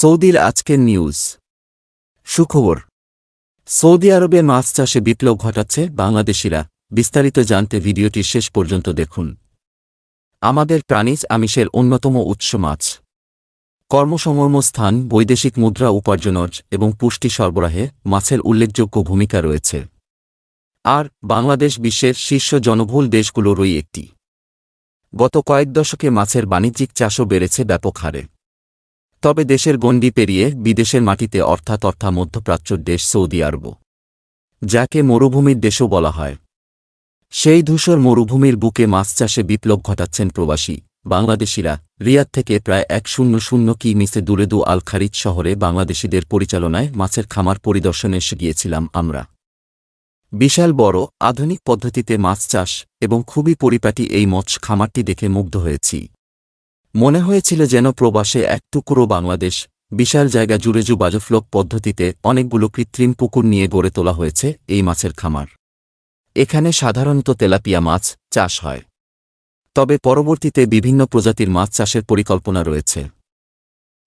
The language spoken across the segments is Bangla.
সৌদির আজকের নিউজ। সুখবর। সৌদি আরবে মাছ চাষে বিপ্লব ঘটাচ্ছে বাংলাদেশিরা। বিস্তারিত জানতে ভিডিওটি শেষ পর্যন্ত দেখুন। আমাদের প্রাণীজ আমিষের অন্যতম উৎস মাছ। কর্মসমর্মস্থান বৈদেশিক মুদ্রা উপার্জনজ এবং পুষ্টি সরবরাহে মাছের উল্লেখযোগ্য ভূমিকা রয়েছে। আর বাংলাদেশ বিশ্বের শীর্ষ জনবহুল দেশগুলোরই একটি। গত কয়েক দশকে মাছের বাণিজ্যিক চাষও বেড়েছে ব্যাপক হারে। তবে দেশের গণ্ডি পেরিয়ে বিদেশের মাটিতে অর্থাৎ অর্থা মধ্যপ্রাচ্যর দেশ সৌদি আরব, যাকে মরুভূমির দেশও বলা হয়। সেই ধূসর মরুভূমির বুকে মাছ চাষে বিপ্লব ঘটাচ্ছেন প্রবাসী, বাংলাদেশিরা। রিয়াদ থেকে প্রায় এক শূন্য শূন্য কি মিসে দূরে দু আল খারিজ শহরে বাংলাদেশিদের পরিচালনায় মাছের খামার পরিদর্শনে এসে গিয়েছিলাম আমরা। বিশাল বড়, আধুনিক পদ্ধতিতে মাছ চাষ এবং খুবই পরিপাটি এই মৎস্য খামারটি দেখে মুগ্ধ হয়েছি। মনে হয়েছিল যেন প্রবাসে এক টুকরো বাংলাদেশ, বিশাল জায়গা জুড়ে জু বাজফ্লোক পদ্ধতিতে অনেকগুলো কৃত্রিম পুকুর নিয়ে গড়ে তোলা হয়েছে এই মাছের খামার। এখানে সাধারণত তেলাপিয়া মাছ চাষ হয়। তবে পরবর্তীতে বিভিন্ন প্রজাতির মাছ চাষের পরিকল্পনা রয়েছে।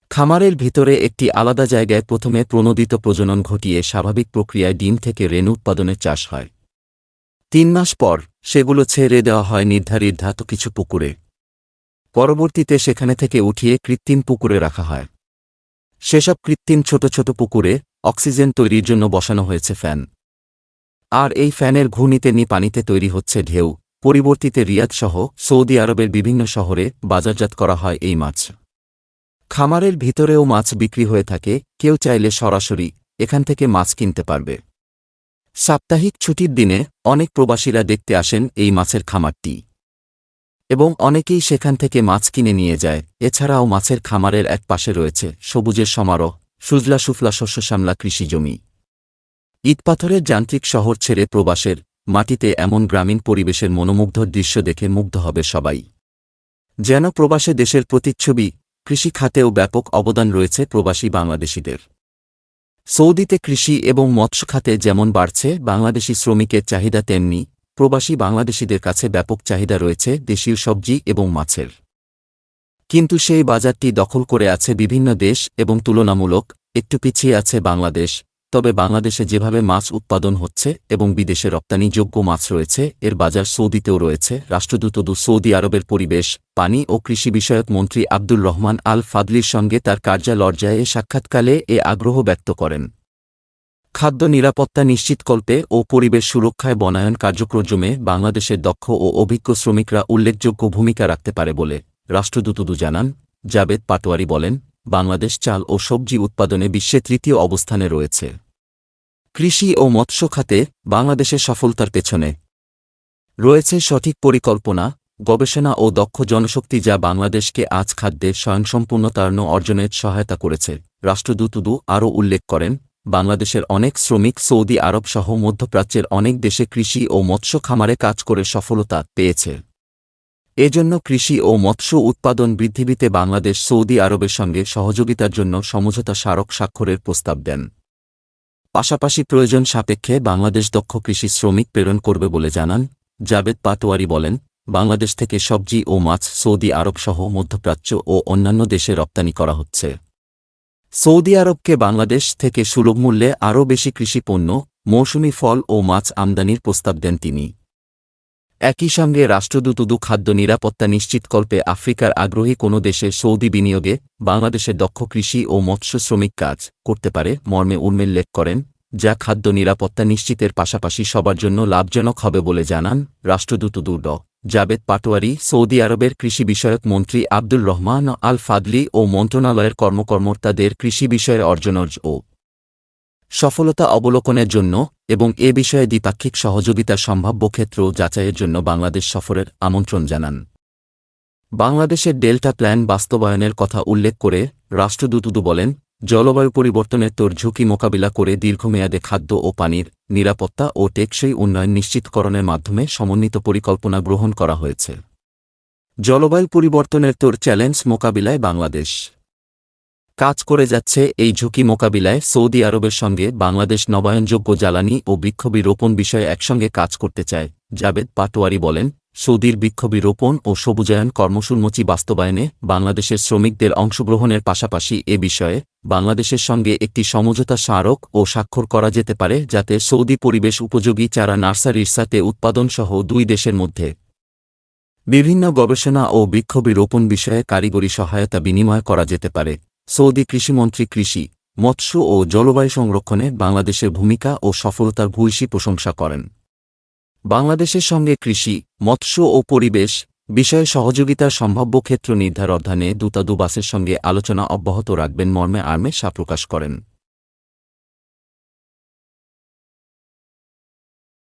খামারের ভিতরে একটি আলাদা জায়গায় প্রথমে প্রণোদিত প্রজনন ঘটিয়ে স্বাভাবিক প্রক্রিয়ায় ডিম থেকে রেণু উৎপাদনের চাষ হয়। তিন মাস পর সেগুলো ছেড়ে দেওয়া হয় নির্ধারিত কিছু পুকুরে। পরবর্তীতে সেখানে থেকে উঠিয়ে কৃত্রিম পুকুরে রাখা হয়। সেসব কৃত্রিম ছোট ছোট পুকুরে অক্সিজেন তৈরির জন্য বসানো হয়েছে ফ্যান। আর এই ফ্যানের ঘূর্ণিতে নি পানিতে তৈরি হচ্ছে ঢেউ। পরিবর্তিতে রিয়াদসহ সৌদি আরবের বিভিন্ন শহরে বাজারজাত করা হয় এই মাছ। খামারের ভিতরেও মাছ বিক্রি হয়ে থাকে, কেউ চাইলে সরাসরি এখান থেকে মাছ কিনতে পারবে। সাপ্তাহিক ছুটির দিনে অনেক প্রবাসীরা দেখতে আসেন এই মাছের খামারটি। এবং অনেকেই সেখান থেকে মাছ কিনে নিয়ে যায়। এছাড়াও মাছের খামারের এক পাশে রয়েছে সবুজের সমারোহ, সুজলা সুফলা শস্যশ্যামলা কৃষি জমি। ইটপাথরের যান্ত্রিক শহর ছেড়ে প্রবাসের মাটিতে এমন গ্রামীণ পরিবেশের মনোমুগ্ধ দৃশ্য দেখে মুগ্ধ হবে সবাই। যেন প্রবাসে দেশের প্রতিচ্ছবি, কৃষি খাতেও ব্যাপক অবদান রয়েছে প্রবাসী বাংলাদেশিদের। সৌদিতে কৃষি এবং মৎস্য খাতে যেমন বাড়ছে, বাংলাদেশি শ্রমিকের চাহিদা তেমনি প্রবাসী বাংলাদেশিদের কাছে ব্যাপক চাহিদা রয়েছে দেশীয় সবজি এবং মাছের। কিন্তু সেই বাজারটি দখল করে আছে বিভিন্ন দেশ এবং তুলনামূলক একটু পিছিয়ে আছে বাংলাদেশ। তবে বাংলাদেশে যেভাবে মাছ উৎপাদন হচ্ছে এবং বিদেশে রপ্তানিযোগ্য মাছ রয়েছে, এর বাজার সৌদিতেও রয়েছে। রাষ্ট্রদূত দু সৌদি আরবের পরিবেশ, পানি ও কৃষি বিষয়ক মন্ত্রী আব্দুল রহমান আল ফাদলির সঙ্গে তার কার্যালর্যায়ে সাক্ষাৎকালে এ আগ্রহ ব্যক্ত করেন। খাদ্য নিরাপত্তা নিশ্চিতকল্পে ও পরিবেশ সুরক্ষায় বনায়ন কার্যক্রমে বাংলাদেশের দক্ষ ও অভিজ্ঞ শ্রমিকরা উল্লেখযোগ্য ভূমিকা রাখতে পারে বলে রাষ্ট্রদূতদু জানান। জাবেদ পাটোয়ারি বলেন, বাংলাদেশ চাল ও সবজি উৎপাদনে বিশ্বে তৃতীয় অবস্থানে রয়েছে। কৃষি ও মৎস্য খাতে বাংলাদেশের সফলতার পেছনে রয়েছে সঠিক পরিকল্পনা, গবেষণা ও দক্ষ জনশক্তি যা বাংলাদেশকে আজ খাদ্যের স্বয়ংসম্পূর্ণতার্ণ অর্জনের সহায়তা করেছে। রাষ্ট্রদূতদু আরও উল্লেখ করেন বাংলাদেশের অনেক শ্রমিক সৌদি আরব সহ মধ্যপ্রাচ্যের অনেক দেশে কৃষি ও মৎস্য খামারে কাজ করে সফলতা পেয়েছে। এজন্য কৃষি ও মৎস্য উৎপাদন বৃদ্ধিবিতে বাংলাদেশ সৌদি আরবের সঙ্গে সহযোগিতার জন্য সমঝোতা স্মারক স্বাক্ষরের প্রস্তাব দেন। পাশাপাশি প্রয়োজন সাপেক্ষে বাংলাদেশ দক্ষ কৃষি শ্রমিক প্রেরণ করবে বলে জানান জাবেদ পাতোয়ারি বলেন, বাংলাদেশ থেকে সবজি ও মাছ সৌদি আরব সহ মধ্যপ্রাচ্য ও অন্যান্য দেশে রপ্তানি করা হচ্ছে। সৌদি আরবকে বাংলাদেশ থেকে সুলভ মূল্যে আরও বেশি কৃষি পণ্য মৌসুমি ফল ও মাছ আমদানির প্রস্তাব দেন তিনি। একই সঙ্গে রাষ্ট্রদূতদু খাদ্য নিরাপত্তা নিশ্চিতকল্পে আফ্রিকার আগ্রহী কোনো দেশে সৌদি বিনিয়োগে বাংলাদেশের দক্ষ কৃষি ও মৎস্য শ্রমিক কাজ করতে পারে, মর্মে উন্মেল্লেখ করেন যা খাদ্য নিরাপত্তা নিশ্চিতের পাশাপাশি সবার জন্য লাভজনক হবে বলে জানান রাষ্ট্রদূতদু ড জাবেদ পাটোয়ারি, সৌদি আরবের কৃষি বিষয়ক মন্ত্রী আব্দুল রহমান আল ফাদলি ও মন্ত্রণালয়ের কর্মকর্তাদের কৃষি বিষয়ে অর্জনজ ও সফলতা অবলোকনের জন্য এবং এ বিষয়ে দ্বিপাক্ষিক সহযোগিতার সম্ভাব্য ক্ষেত্র যাচাইয়ের জন্য বাংলাদেশ সফরের আমন্ত্রণ জানান। বাংলাদেশের ডেল্টা প্ল্যান বাস্তবায়নের কথা উল্লেখ করে রাষ্ট্রদূতদু বলেন জলবায়ু পরিবর্তনের তোর ঝুঁকি মোকাবিলা করে দীর্ঘমেয়াদে খাদ্য ও পানির নিরাপত্তা ও টেকসই উন্নয়ন নিশ্চিতকরণের মাধ্যমে সমন্বিত পরিকল্পনা গ্রহণ করা হয়েছে। জলবায়ু পরিবর্তনের তোর চ্যালেঞ্জ মোকাবিলায় বাংলাদেশ। কাজ করে যাচ্ছে এই ঝুঁকি মোকাবিলায় সৌদি আরবের সঙ্গে বাংলাদেশ নবায়নযোগ্য জ্বালানি ও বৃক্ষবি রোপণ বিষয়ে একসঙ্গে কাজ করতে চায় জাবেদ পাটোয়ারি বলেন সৌদির বিক্ষোভী রোপণ ও সবুজায়ন কর্মসূচি বাস্তবায়নে বাংলাদেশের শ্রমিকদের অংশগ্রহণের পাশাপাশি এ বিষয়ে বাংলাদেশের সঙ্গে একটি সমঝোতা স্মারক ও স্বাক্ষর করা যেতে পারে, যাতে সৌদি পরিবেশ উপযোগী চারা নার্সারির সাথে উৎপাদনসহ দুই দেশের মধ্যে বিভিন্ন গবেষণা ও বিক্ষোভী রোপণ বিষয়ে কারিগরি সহায়তা বিনিময় করা যেতে পারে। সৌদি কৃষিমন্ত্রী কৃষি, মৎস্য ও জলবায়ু সংরক্ষণে বাংলাদেশের ভূমিকা ও সফলতার ভূয়সী প্রশংসা করেন। বাংলাদেশের সঙ্গে কৃষি, মৎস্য ও পরিবেশ বিষয়ে সহযোগিতার সম্ভাব্য ক্ষেত্র নির্ধার অধ্যানে দূতাদুবাসের সঙ্গে আলোচনা অব্যাহত রাখবেন মর্মে আর্মে প্রকাশ করেন।